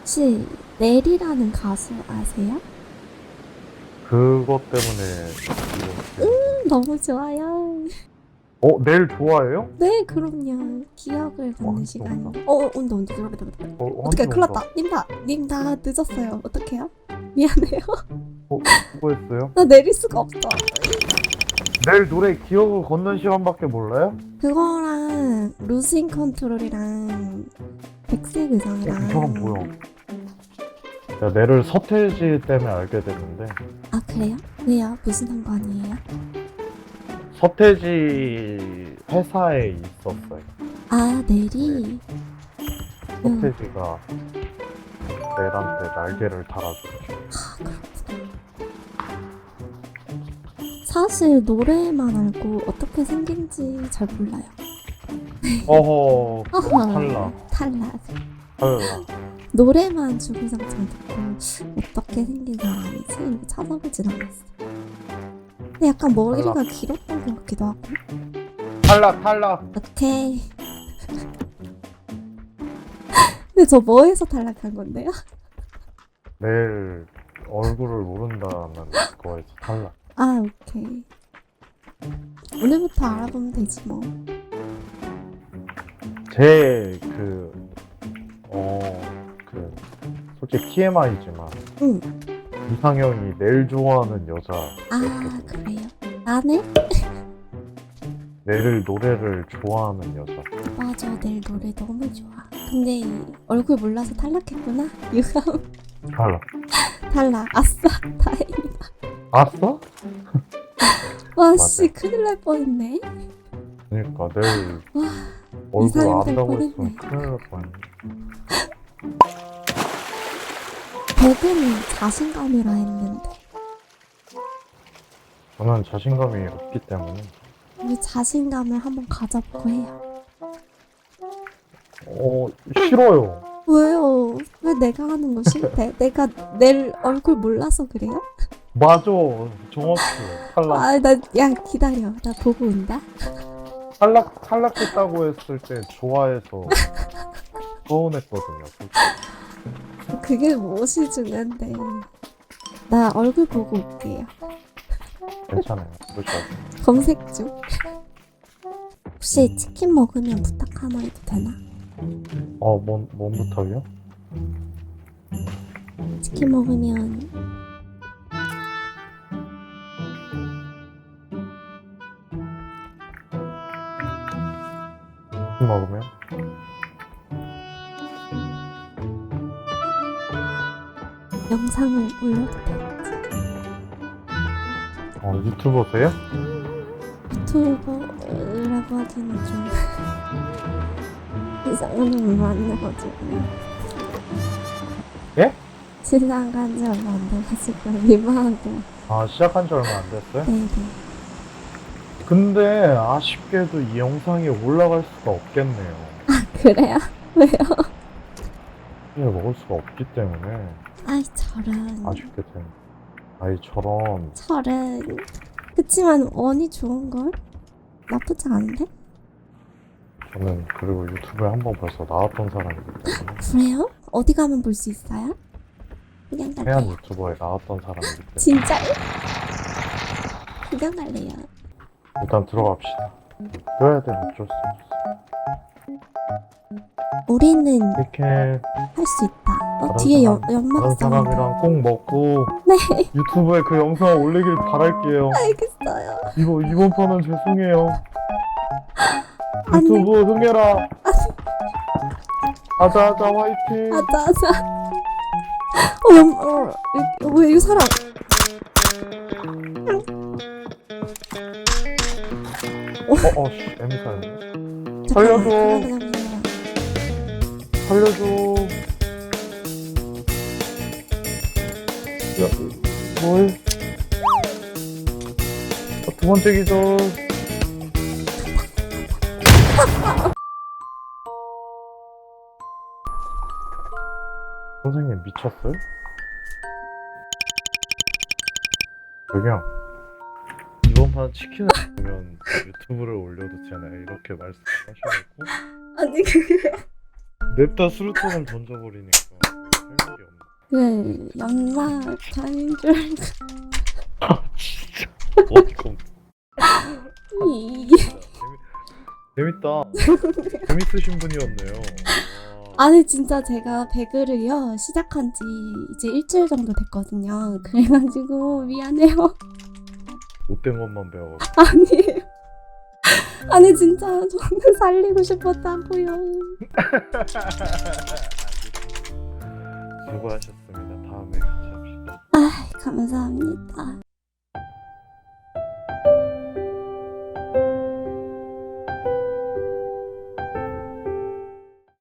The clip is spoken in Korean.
혹시 넬이라는 가수 아세요? 그것 때문에 이거 음, 너무 좋아요. 어 내일 좋아해요? 네, 그럼요. 기억을 갖는 와, 시간. 온다. 어, 어, 온다, 온다. 들어봐, 들어봐. 어, 어떻게 큰일. 났다. 님 다, 님 다 늦었어요. 어떡해요? 미안해요. 어, 수고했어요. 나 내릴 수가 없어. 내일 노래 기억을 걷는 시간밖에 몰라요? 그거랑 루싱 컨트롤이랑 백색 의상이랑. 저건 뭐야? 야, 내를 서태지 때문에 알게 됐는데 아, 그래요? 왜요? 무슨 상관이에요? 서태지 회사에 있었어요. 아, 넬이. 음, 서태지가 넬한테 날개를 달아줬죠. 사실 노래만 알고 어떻게 생긴지 잘 몰라요. 어허. 탈락 탈락. 탈락. 노래만 주구장창 듣고 어떻게 생긴 사람이지? 이거 찾아보진 않았어. 근데 약간 머리가 탈락. 길었던 것 같기도 하고. 탈락 탈락. 오케이. 근데 저 뭐에서 탈락한 건데요? 내일 얼굴을 모른다는 거에서 탈락. 아, 오케이. 오늘부터 알아보면 되지 뭐. 제 그 어, 그, 솔직히 TMI지만, 응. 이상형이 넬 좋아하는 여자, 아, 그래요. 나는? 넬을 노래를 좋아하는 여자. 맞아, 내 노래 너무 좋아. 근데 얼굴 몰라서 탈락했구나. 유감. 탈락. 탈락. 아싸, 다행이다. 아싸? 와, 맞아. 씨, 큰일 날 뻔했네. 그니까, 넬 와, 얼굴 이상형 안다고. 했으면 큰일 날 뻔했네. 배그는 자신감이라 했는데. 저는 자신감이 없기 때문에, 우리 자신감을 한번 가져보고 해요. 어, 싫어요. 왜요? 왜 내가 하는 거 싫대? 내가 내 얼굴 몰라서 그래요? 맞아. 정확히. 탈락. 아, 나, 야, 기다려. 나 보고 온다. 탈락, 탈락했다고 했을 때 좋아해서 서운했거든요. 솔직히. 그게 무엇이 중요한데. 나 얼굴 보고 올게요. 괜찮아요. 그렇죠. 검색 중. 혹시 치킨 먹으면 부탁 하나 해도 되나? 어, 뭔, 뭔 부탁이요? 치킨 먹으면 먹으면? 영상을 올려도 돼. 어, 유튜버세요? 유튜버라고 하기는 좀 이상한 놈을 만나가지고 예? 신상 간지 얼마 안 돼가지고 민망하고 아, 시작한 지 얼마 안 됐어요? 네네 근데 아쉽게도 이 영상이 올라갈 수가 없겠네요. 그래요? 왜요? 먹을 수가 없기 때문에 아이 저런 아쉽게 된. 아이 저런 저런 그치만 원이 좋은걸? 나쁘지 않은데? 저는 그리고 유튜브에 한 번 벌써 나왔던 사람이기 때문에 그래요? 어디 가면 볼 수 있어요? 그냥 해안 갈래요 유튜버에 나왔던 사람이기 때문에 진짜요? 그냥 갈래요 일단 들어갑시다. 그래야 돼 어쩔 수 없어. 우리는 이렇게 할 수 있다 어 뒤에 연, 사람- 연막 다른 사운드 사람이랑 꼭 먹고 네 유튜브에 그 영상 올리길 바랄게요. 알겠어요 이거 이번 판은 죄송해요. 안 돼. 유튜브 흥해라. 아자 아자 화이팅. 아자 아자 어, 연, 어, 이- 왜이 사람 어, 어, 씨. 잠깐만, 살려줘. 살려줘. 야, 뭘? 어, 두 번째 기절. 선생님 미쳤어요? 그냥 이번 판 치킨을 먹으면 유튜브를 올려도 되나요? 이렇게 말씀하셔갖고 아니 그게 냅다 수류탄을 던져버리니까 그 연락 다닌 줄 알고 아 진짜 어이가 없 이- 재밌다 재밌으신 분이었네요 와. 아니 진짜 제가 배그를요 시작한 지 이제 일주일 정도 됐거든요. 그래가지고 미안해요. 못된 것만 배워 아니에요. 아니 진짜 저는 살리고 싶었다고요. 수고하셨습니다 다음에 같이 합시다 아 감사합니다.